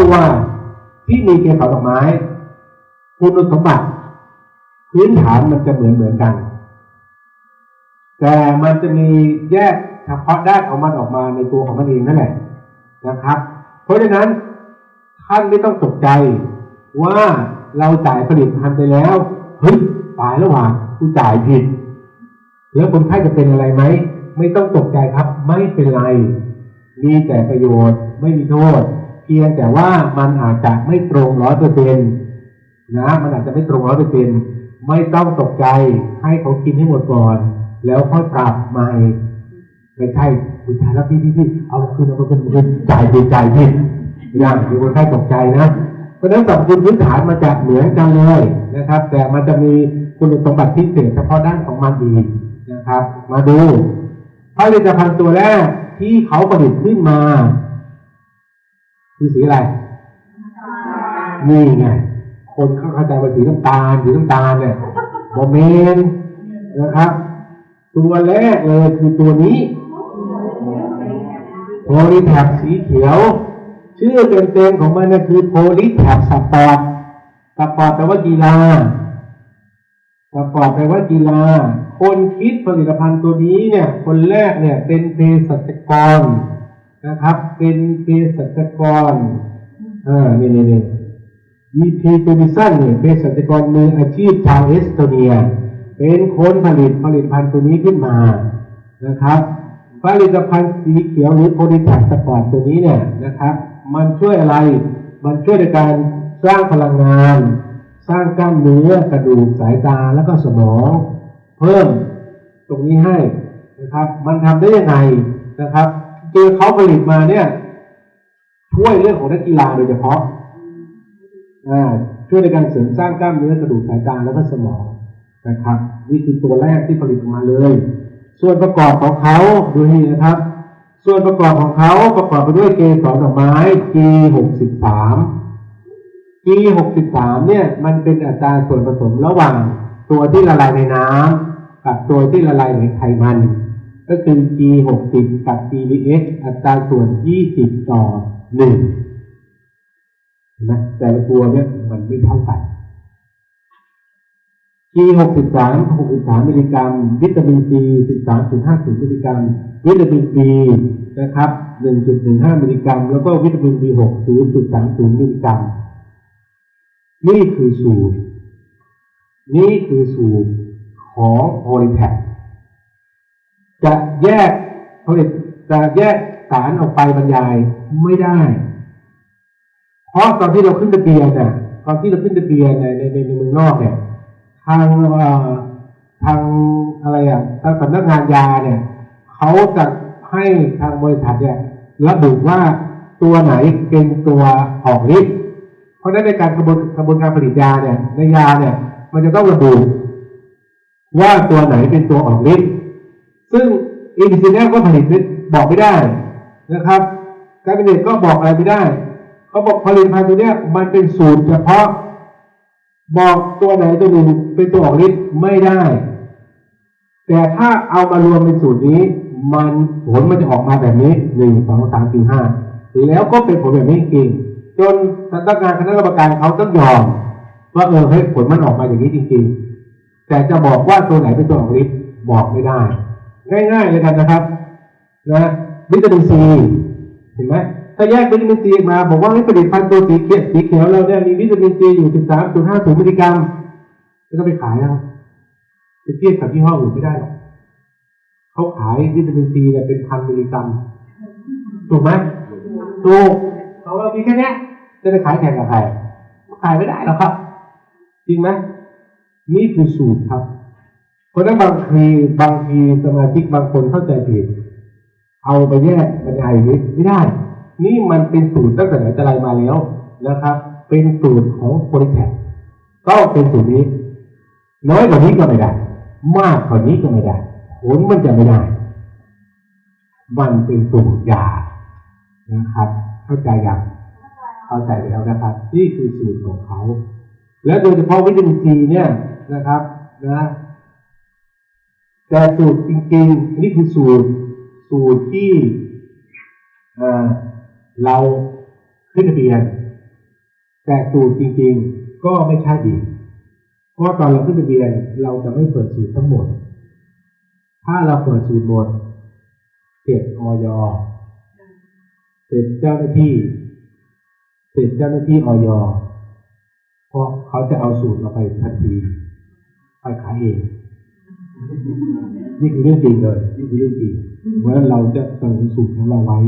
ตัวที่มีเกสรดอกไม้คุณสมบัติพื้นฐานมันจะเหมือนเหมือนกัน แต่มันจะมีแยกเฉพาะด้านของมันออกมาในตัวของมันเองนั่นแหละนะครับ เพราะฉะนั้นท่านไม่ต้องตกใจว่าเราจ่ายผลิตภัณฑ์ไปแล้วเฮ้ยตายแล้วว่ะกูจ่ายผิด แล้วคนไข้จะเป็นอะไรไหมไม่ต้องตกใจครับ ไม่เป็นไร มีแต่ประโยชน์ไม่มีโทษ เพียงแต่ว่ามันอาจจะไม่ตรงร้อยเปอร์เซ็นต์นะมันอาจจะไม่ตรงร้อยเปอร์เซ็นต์ไม่ต้องตกใจให้เขากินให้หมดก่อน แล้วค่อยปรับใหม่ไม่ใช่คุณชายแล้วพี่พี่พี่เอาคืนเอาคืนเอาคืนจ่ายผิดจ่ายผิดอย่างมีคนไข้ตกใจนะเพราะฉะนั้นสรรพคุณพื้นฐานมันจะเหมือนกันเลยนะครับ แต่มันจะมีคุณสมบัติพิเศษเฉพาะด้านของมันอีกนะครับ มาดูผลิตภัณฑ์ตัวแรกที่เขาผลิตขึ้นมา คือสีอะไรนี่ไงคนเขาเข้าใจว่าสีน้ำตาลสีน้ำตาลเนี่ยโมเมนนะครับ ตัวแรกเลยคือตัวนี้โพลีแท็บสีเขียว ชื่อเต็มๆของมันเนี่ยคือโพลีแท็บสปอร์ตสปอร์ตแปลว่ากีฬาสปอร์ตแปลว่ากีฬา คนคิดผลิตภัณฑ์ตัวนี้เนี่ย คนแรกเนี่ยเป็นเภสัชกร นะครับ เป็นเภสัชกรอ่านี่นี่นี่ EP ตูดิสันเนี่ยเป็นสัจกรมืออาชีพชาวเอสโตเนีย เป็นคนผลิตผลิตภัณฑ์ตัวนี้ขึ้นมานะครับ ผลิตภัณฑ์สีเขียวหรือโพลิแทคสปอร์ตตัวนี้เนี่ยนะครับ มันช่วยอะไร มันช่วยในการสร้างพลังงาน สร้างกล้ามเนื้อกระดูกสายตาแล้วก็สมอง เพิ่มตรงนี้ให้นะครับ มันทำได้ยังไงนะครับ เจอเขาผลิตมาเนี่ยช่วยเรื่องของนักกีฬาโดยเฉพาะอ่าช่วยในการเสริมสร้างกล้ามเนื้อกระดูกสายตาแล้วก็สมองนะครับ นี่คือตัวแรกที่ผลิตออกมาเลย ส่วนประกอบของเขาดูนี่นะครับ ส่วนประกอบของเขาประกอบไปด้วยเกสรดอกไม้ G หกสิบสาม G หกสิบสามเนี่ยมันเป็นอัตราส่วนผสมระหว่างตัวที่ละลายในน้ำกับตัวที่ละลายในไขมัน ก็คือ G หกสิบกับ GVX อัตราส่วนยี่สิบต่อหนึ่งนไหมแต่ละตัวเนี่ยมันไม่เท่ากัน G หกสิบสามหกสิบสามมิลลิกรัม วิตามิน C สิบสามจุดห้าศูนย์มิลลิกรัม วิตามิน B นะครับหนึ่งจุดหนึ่งห้ามิลลิกรัม แล้วก็วิตามิน B หกศูนย์จุดสามศูนย์มิลลิกรัม นี่คือสูตร นี่คือสูตรของโพลิแทค จะแยกผลิตจะแยกสารออกไปบรรยายไม่ได้ เพราะตอนที่เราขึ้นทะเบียนเนี่ยตอนที่เราขึ้นทะเบียนในในในเมืองนอกเนี่ย ทางเอ่อทางอะไรอะทางสำนักงานยาเนี่ยเขาจะให้ทางบริษัทเนี่ยระบุว่าตัวไหนเป็นตัวออกฤทธิ์เพราะฉะนั้นในการกระบวนกระบวนการผลิตยาเนี่ยในยาเนี่ย มันจะต้องระบุว่าตัวไหนเป็นตัวออกฤทธิ์ ซึ่งอินดิซิเนก็ผลิตบอกไม่ได้นะครับการเป็นเด็กก็บอกอะไรไม่ได้ เขาบอกผลิตภัณฑ์ตัวเนี้ยมันเป็นสูตรเฉพาะ บอกตัวไหนตัวหนึ่งเป็นตัวออกฤทธิ์ไม่ได้ แต่ถ้าเอามารวมเป็นสูตรนี้ มันผลมันจะออกมาแบบนี้หนึ่งสองสามสี่ห้าแล้วก็เป็นผลแบบนี้จริงจนสำนักงานคณะกรรมการเขาต้องยอม ว่าเออเฮ้ยผลมันออกมาอย่างนี้จริงๆแต่จะบอกว่าตัวไหนเป็นตัวออกฤทธิ์บอกไม่ได้ ง่ายๆเลยกันนะครับนะวิตามินซีเห็นไหมถ้าแยกวิตามินซีมาบอกว่าให้ผลิตภัณฑ์ตัวสีเขียวสีเขียวเราเนี่ยมีวิตามินซีอยู่ 13.50มิลลิกรัมแล้วก็ไปขายนะครับไปเทียบกับยี่ห้ออื่นไม่ได้หรอกเขาขายวิตามินซีเนี่ยเป็นพันมิลลิกรัมถูกไหมถูกเขาเรามีแค่เนี้ยจะไปขายแข่งกับใครขายไม่ได้หรอกครับ จริงไหมนี่คือสูตรครับ เพราะนั้นบางทีบางทีสมาชิกบางคนเข้าใจผิด เอาไปแยกบรรยายนี้ไม่ได้ นี่มันเป็นสูตรตั้งแต่ไหนแต่ไรมาแล้วนะครับ เป็นสูตรของโพลิแทคก็เป็นสูตรนี้ น้อยกว่านี้ก็ไม่ได้ มากกว่านี้ก็ไม่ได้ผลมันจะไม่ได้ มันเป็นสูตรยานะครับ เข้าใจยังเข้าใจแล้วนะครับ นี่คือสูตรของเขา และโดยเฉพาะวิตามินซีเนี่ยนะครับ นะ แต่สูตรจริงๆ นี่คือสูตรสูตรที่เราขึ้นทะเบียน แต่สูตรจริงๆ ก็ไม่ใช่อีกเพราะตอนเราขึ้นทะเบียนเราจะไม่เปิดสูตรทั้งหมด ถ้าเราเปิดสูตรหมดเสร็จออยเสร็จเจ้าหน้าที่เสร็จเจ้าหน้าที่ออยเพราะเขาจะเอาสูตรเราไปทันทีไปขายเอง นี่คือเรื่องจริงเลย นี่คือเรื่องจริงเพราะฉะนั้นเราจะเติมสูตรของเราไว้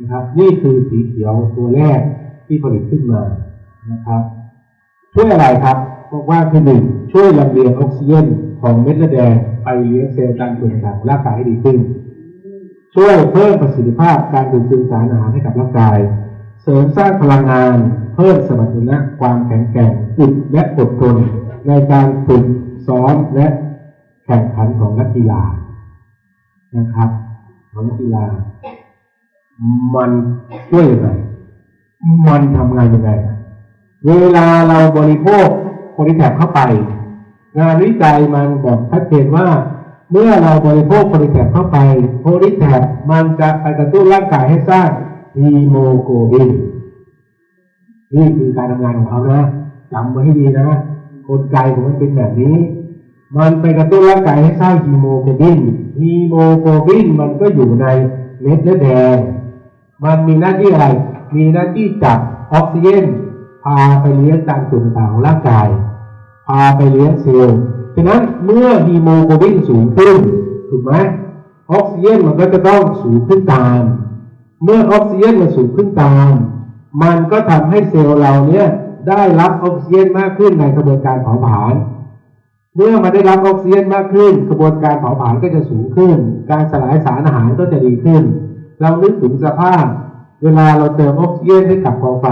นะครับ นี่คือสีเขียวตัวแรกที่ผลิตขึ้นมานะครับ ช่วยอะไรครับบอกว่าคือหนึ่งช่วยลำเลียงออกซิเจนของเม็ดเลือดแดงไปเลี้ยงเซลล์การส่วนต่างของร่างกายให้ดีขึ้น ช่วยเพิ่มประสิทธิภาพการดูดซึมสารอาหารให้กับร่างกาย เสริมสร้างพลังงาน เพิ่มสมรรถนะความแข็งแกร่งอึดและอดทนในการฝึกซ้อมและ แข่งขันของนักกีฬานะครับ ของนักกีฬา มันช่วยยังไงมันทำงานยังไง เวลาเราบริโภคโพลิแทบเข้าไป งานวิจัยมันบอกชัดเจนว่า เมื่อเราบริโภคโพลิแทบเข้าไปโพลิแทบมันจะไปกระตุ้นร่างกายให้สร้างฮีโมโกลบินนี่คือการทำงานของเขานะจำไว้ให้ดีนะกลไกของมันเป็นแบบนี้ มันไปกระตุ้นร่างกายให้สร้างฮีโมโกลบินฮีโมโกลบินมันก็อยู่ในเม็ดเลือดแดง มันมีหน้าที่อะไร มีหน้าที่จับออกซิเจนพาไปเลี้ยงตามส่วนต่างๆของร่างกาย พาไปเลี้ยงเซลล์ฉะนั้นเมื่อฮีโมโกลบินสูงขึ้นถูกไหมออกซิเจนมันก็จะต้องสูงขึ้นตาม เมื่อออกซิเจนมันสูงขึ้นตาม มันก็ทำให้เซลล์เราเนี่ยได้รับออกซิเจนมากขึ้นในกระบวนการเผาผลาญ เมื่อมันได้รับออกซิเจนมากขึ้น กระบวนการเผาผลาญก็จะสูงขึ้น การสลายสารอาหารก็จะดีขึ้น เรานึกถึงสภาพ เวลาเราเติมออกซิเจนให้กับกองไฟ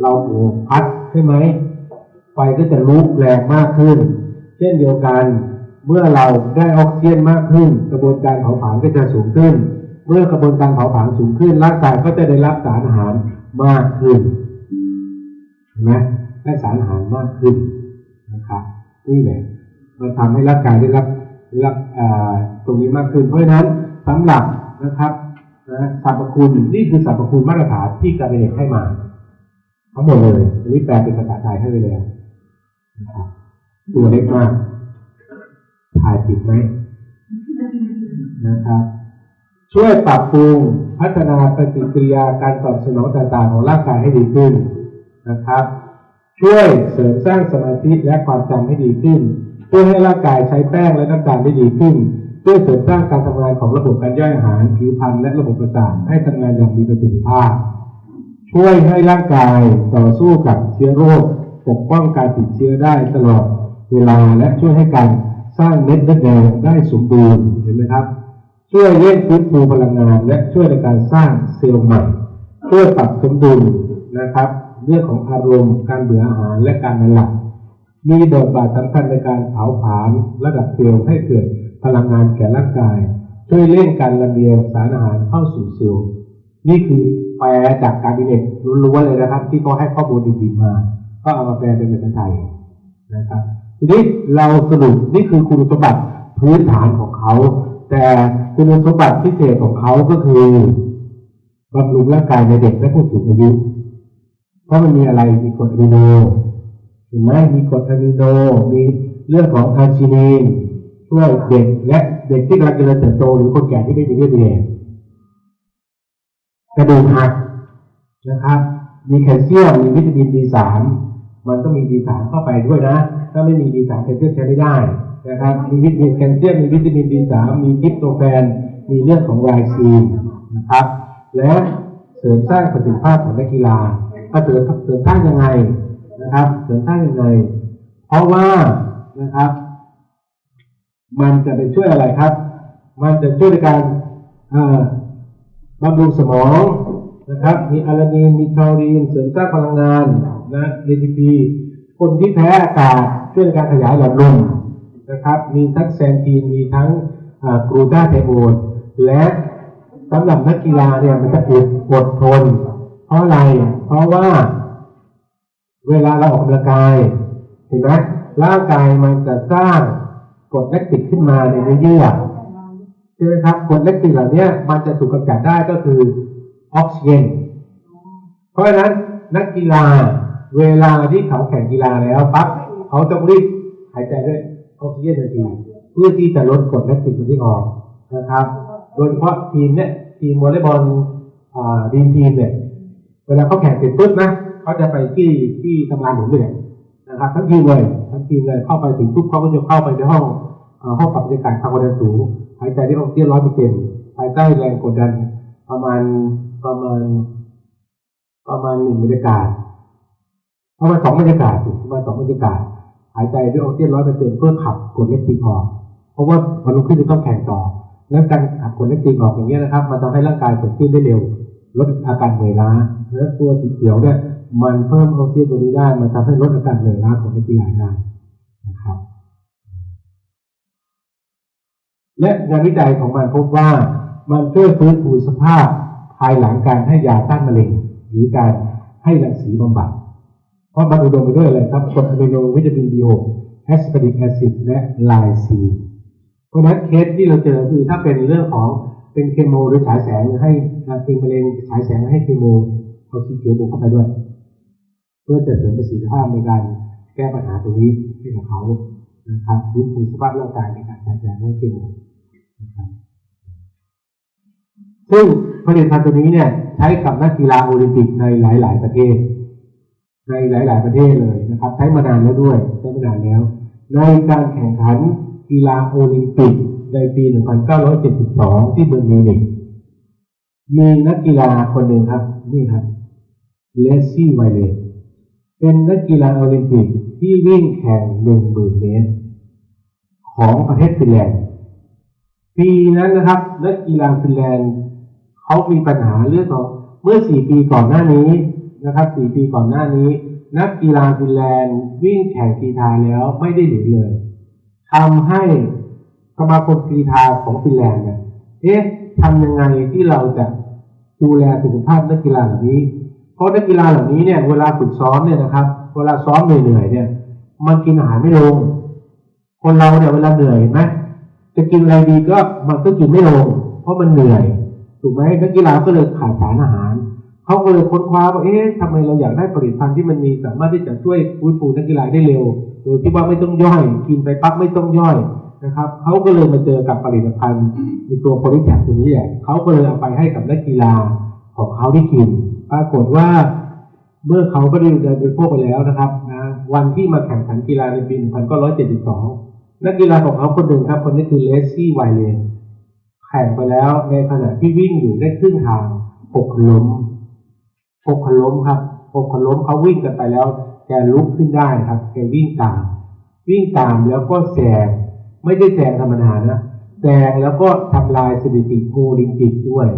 เราโอบพัดใช่ไหมไฟก็จะลุกแรงมากขึ้น เช่นเดียวกัน เมื่อเราได้ออกซิเจนมากขึ้น กระบวนการเผาผลาญก็จะสูงขึ้น เมื่อกระบวนการเผาผลาญสูงขึ้นร่างกายก็จะได้รับสารอาหารมากขึ้นเห็นไหมได้สารอาหารมากขึ้น นี่แหละมันทำให้ร่างกายได้รับรับตรงนี้มากขึ้น เพราะฉะนั้นสำหรับนะครับนะสรรพคุณนี่คือสรรพคุณมาตรฐานที่การเอกให้มา ทั้งหมดเลย อันนี้แปลเป็นภาษาไทยให้ไปแล้วนะครับตัวเล็กมากถ่ายติดไหมนะครับ ช่วยปรับปรุงพัฒนาปฏิกิริยาการตอบสนองต่างๆของร่างกายให้ดีขึ้นนะครับ ช่วยเสริมสร้างสมาธิและความจำให้ดีขึ้น เพื่อให้ร่างกายใช้แป้งและน้ำตาลได้ดีขึ้นช่วยเสริมสร้างการทำงานของระบบการย่อยอาหารผิวพรรณและระบบประสาทให้ทำงานอย่างมีประสิทธิภาพ ช่วยให้ร่างกายต่อสู้กับเชื้อโรคปกป้องการติดเชื้อได้ตลอดเวลาและช่วยให้การสร้างเม็ดเลือดแดงได้สมบูรณ์เห็นไหมครับ ช่วยเร่งฟื้นฟูพลังงาน และช่วยในการสร้างเซลล์ใหม่ช่วยปรับสมดุลนะครับ เรื่องของอารมณ์การเบื่ออาหารและการนอนหลับมีบทบาทสำคัญในการเผาผลาญระดับเซลล์ให้เกิดพลังงานแก่ร่างกาย ช่วยเร่งการลำเลียงสารอาหารเข้าสู่เซลล์นี่คือแปลจากการบิเนตล้วนๆเลยนะครับ ที่เขาให้ข้อมูลดีๆมา ก็เอามาแปลเป็นภาษาไทยนะครับ ทีนี้เราสรุปนี่คือคุณสมบัติพื้นฐานของเขา แต่คุณสมบัติพิเศษของเขาก็คือบำรุงร่างกายในเด็กและผู้สูงอายุ เพราะมันมีอะไรมีกรดอะมิโนเห็นไหมมีกรดอะมิโน มีเรื่องของอาร์จินีนช่วยเด็กและเด็กที่กำลังเจริญเติบโตหรือคนแก่ที่ไม่มีเลือดแดงกระดูกหักนะครับ มีแคลเซียมมีวิตามิน D3 มันต้องมี D3 เข้าไปด้วยนะ ถ้าไม่มี D3 แคลเซียมใช้ไม่ได้นะครับ มีวิตามินแคลเซียมมีวิตามิน D3 มีทริปโตแฟน มีเรื่องของไรซีนนะครับ และเสริมสร้างประสิทธิภาพของนักกีฬา ก็เสริมเสริมสร้างยังไงนะครับ เสริมสร้างยังไง เพราะว่านะครับ มันจะไปช่วยอะไรครับ มันจะช่วยในการบำรุงสมองนะครับ มีอะลานีนมีทอรีน เสริมสร้างพลังงานนะ ATP คนที่แพ้อากาศช่วยในการขยายหลอดลมนะครับ มีทั้งแซนทีน มีทั้งกรูตาไทโอนและสำหรับนักกีฬาเนี่ยมันจะอดอดทน เพราะอะไร เพราะว่า เวลาเราออกกำลังกายเห็นไหมร่างกายมันจะสร้างกรดแลคติกขึ้นมาในเนื้อเยื่อใช่ไหมครับกรดแลคติกเหล่านี้มันจะถูกกำจัดได้ก็คือออกซิเจนเพราะฉะนั้นนักกีฬาเวลาที่เขาแข่งกีฬาแล้วปั๊บเขาต้องรีบหายใจด้วยออกซิเจนทันทีเพื่อที่จะลดกรดแลคติกตัวที่ออกนะครับ โดยเฉพาะทีมเนี่ยทีมวอลเลย์บอลดีทีมเนี่ย เวลาเขาแข่งเสร็จปุ๊บนะเขาจะไปที่ที่ทำงานหนุนเนี่ยนะครับทั้งทีมเลยทั้งทีมเลยเข้าไปถึงปุ๊บเขาก็จะเข้าไปในห้องห้องปรับบรรยากาศความกดดันสูงหายใจได้ออกซิเจนร้อยเปอร์เซ็นต์ภายใต้แรงกดดันประมาณประมาณ ประมาณหนึ่งบรรยากาศประมาณสองบรรยากาศประมาณสองบรรยากาศ หายใจด้วยออกซิเจนร้อยเปอร์เซ็นต์เพื่อขับกดเลคติกออก เพราะว่าวันรุ่งขึ้นจะต้องแข่งต่อ แล้วการขับกดเลคติกออกอย่างนี้นะครับ มันทำให้ร่างกายสดชื่นได้เร็ว ลดอาการเหนื่อยล้า และตัวสีเขียวเนี่ยมันเพิ่มออกซิเจนตัวนี้ได้ มันทำให้ลดอาการเหนื่อยล้าของนักกีฬาได้นะครับ และงานวิจัยของมันพบว่ามันช่วยฟื้นฟูสภาพภายหลังการให้ยาต้านมะเร็ง หรือการให้รังสีบำบัด เพราะมันอุดมไปด้วยอะไรครับกรดอะมิโนวิตามิน B6 แอสปาริกแอซิดและไลซีนเพราะนั้นเคสที่เราเจอคือถ้าเป็นเรื่องของเป็นเคมีหรือฉายแสงให้เป็นมะเร็งฉายแสงให้เคมี เอาสีเขียวบวกเข้าไปด้วย เพื่อจะเสริมประสิทธิภาพในการแก้ปัญหาตรงนี้ให้กับเขานะครับฟื้นฟูสภาพร่างกายในการฉายแสงให้เคมีนะครับซึ่งผลิตภัณฑ์ตัวนี้เนี่ยใช้กับนักกีฬาโอลิมปิกในหลาย ๆ ประเทศ ในหลาย ๆ ประเทศเลยนะครับ ใช้มานานแล้วด้วยใช้มานานแล้ว ในการแข่งขันกีฬาโอลิมปิกในปี 1972 ที่เมืองมิวนิกมีนักกีฬาคนหนึ่งครับ นี่ครับ เลซี่ไวเลนเป็นนักกีฬาโอลิมปิกที่วิ่งแข่ง10,000เมตร ของประเทศฟินแลนด์ปีนั้นนะครับนักกีฬาฟินแลนด์เขามีปัญหาเรื่องของเมื่อสี่ปีก่อนหน้านี้นะครับสี่ปีก่อนหน้านี้ นักกีฬาฟินแลนด์วิ่งแข่งกีฬาแล้วไม่ได้เหรียญเลยทำให้สมาคมกีฬาของฟินแลนด์เนี่ยเอ๊ะทำยังไงที่เราจะดูแลสุขภาพนักกีฬาเหล่านี้ เพราะนักกีฬาเหล่านี้เนี่ยเวลาฝึกซ้อมเนี่ยนะครับ เวลาซ้อมเหนื่อยๆเนี่ย มันกินอาหารไม่ลง คนเราเนี่ยเวลาเหนื่อยไหมจะกินอะไรดีก็มันก็กินไม่ลง เพราะมันเหนื่อยถูกไหมนักกีฬาก็เลยขาดสารอาหารเขาก็เลยค้นคว้าว่าเอ๊ะทำไมเราอยากได้ผลิตภัณฑ์ที่มันมีสามารถที่จะช่วยฟื้นฟูนักกีฬาได้เร็ว โดยที่ว่าไม่ต้องย่อย กินไปปั๊บไม่ต้องย่อยนะครับเขาก็เลยมาเจอกับผลิตภัณฑ์ในตัวโพลิแคตัวนี้แหละเขาก็เลยเอาไปให้กับนักกีฬาของเขาได้กิน ปรากฏว่าเมื่อเขาก็ได้เดินไปพวกไปแล้วนะครับนะวันที่มาแข่งขันกีฬาในปี 1972 นักกีฬาของเขาคนหนึ่งครับ คนนี้คือเลซี่ไวเลนแข่งไปแล้วในขณะที่วิ่งอยู่ได้ครึ่งทางหกล้มหกล้มครับหกล้มเขาวิ่งกันไปแล้วแกลุกขึ้นได้ครับแกวิ่งตาม วิ่งตามแล้วก็แซงไม่ได้แซงธรรมดานะแซงแล้วก็ทำลายสถิติโอลิมปิกด้วย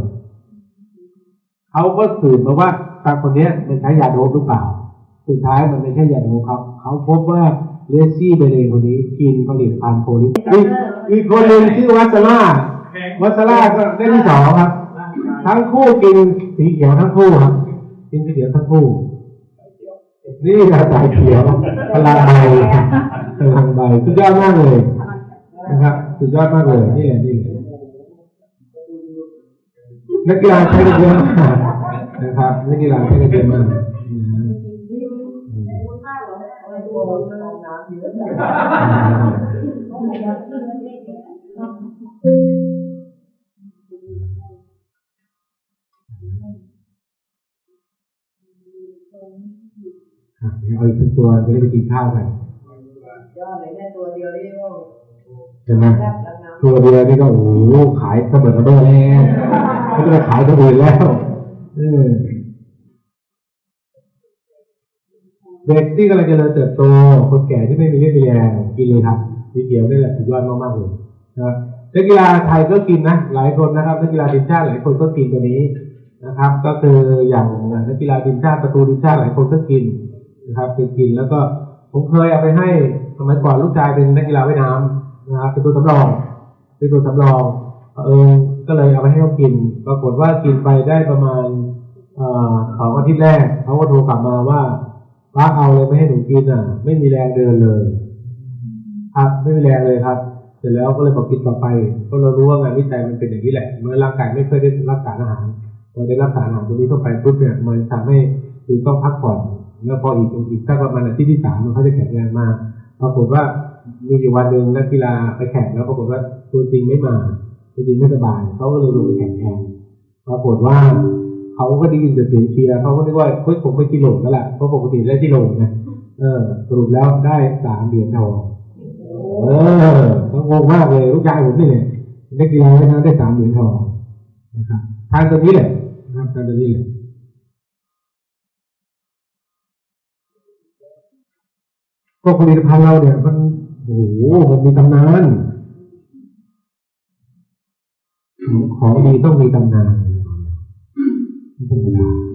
เขาก็สืบมาว่าตาคนเนี้ยมันใช้ยาโดปหรือเปล่า สุดท้ายมันไม่ใช่ยาโดปครับเขาพบว่าเลซี่เบเลนคนนี้กินผลิตภัณฑ์โพลิอีกอีกคนหนึ่งชื่อวัสล่าวัสล่าก็ได้ที่สองครับ ทั้งคู่กินสีเขียวทั้งคู่ครับกินสีเขียวทั้งคู่นี่แหละสายเขียวพลังใบพลังใบสุดยอดมากเลยนะครับสุดยอดมากเลยนี่แหละนี่แหละ นักกีฬาใช้กันเยอะมากนะครับนักกีฬาใช้กันเยอะมากอืมครับเดี๋ยวเอาอีกสักตัวจะได้ไปกินข้าวกันยอดเลยแค่ตัวเดียวนี่ก็ใช่ไหมแทบแล้วนะตัวเดียวนี่ก็โอ้โหขายเสมอเสมอแล้ว ไม่ต้องไปขายตัวอื่นแล้วเด็กที่กำลังเจริญเติบโต คนแก่ที่ไม่มีเรี่ยวมีแรงกินเลยครับสีเขียวนี่แหละสุดยอดมากๆเลยนะครับนักกีฬาไทยก็กินนะ หลายคนนะครับนักกีฬาทีมชาติหลายคนก็กินตัวนี้นะครับ ก็คืออย่างนักกีฬาทีมชาติประตูทีมชาติหลายคนก็กินนะครับไปกินแล้วก็ผมเคยเอาไปให้สมัยก่อนลูกชายเป็นนักกีฬาว่ายน้ำนะครับเป็นตัวสำรองเป็นตัวสำรองเออ ก็เลยเอาไปให้เขากิน ปรากฏว่ากินไปได้ประมาณสองอาทิตย์แรกเขาก็โทรกลับมาว่าป้าเอาเลยไม่ให้หนูกินอะ ไม่มีแรงเดินเลย ครับไม่มีแรงเลยครับ เสร็จแล้วก็เลยบอกกินต่อไปก็เรารู้ว่างานวิจัยมันเป็นอย่างนี้แหละ เมื่อร่างกายไม่เคยได้รับสารอาหารพอได้รับสารอาหารตัวนี้เข้าไปปุ๊บเนี่ยมันทำให้คือต้องพักผ่อนแล้วพออีกอีกสักประมาณอาทิตย์ที่สามมันเขาจะแข็งแรงมากปรากฏว่ามีอยู่วันหนึ่งนักกีฬาไปแข่งแล้วปรากฏว่าตัวจริงไม่มา ตัวจริงไม่สบายเขาก็เลยลงไปแข่งแทนปรากฏว่าเขาก็ได้ยินแต่เสียงเชียร์เขาก็นึกว่าเฮ้ยผมไปที่หลดแล้วแหละเพราะปกติได้ที่หลดไงเออ สรุปแล้วได้สามเหรียญทองเออเขางงมากเลยลูกชายผมนี่เนี่ยนักกีฬาว่ายน้ำได้สามเหรียญทองนะครับทานตัวนี้แหละนะครับทานตัวนี้แหละก็ผลิตภัณฑ์เราเนี่ยมันโอ้โหมันมีตำนาน ของของดีต้องมีตำนานไม่ธรรมดา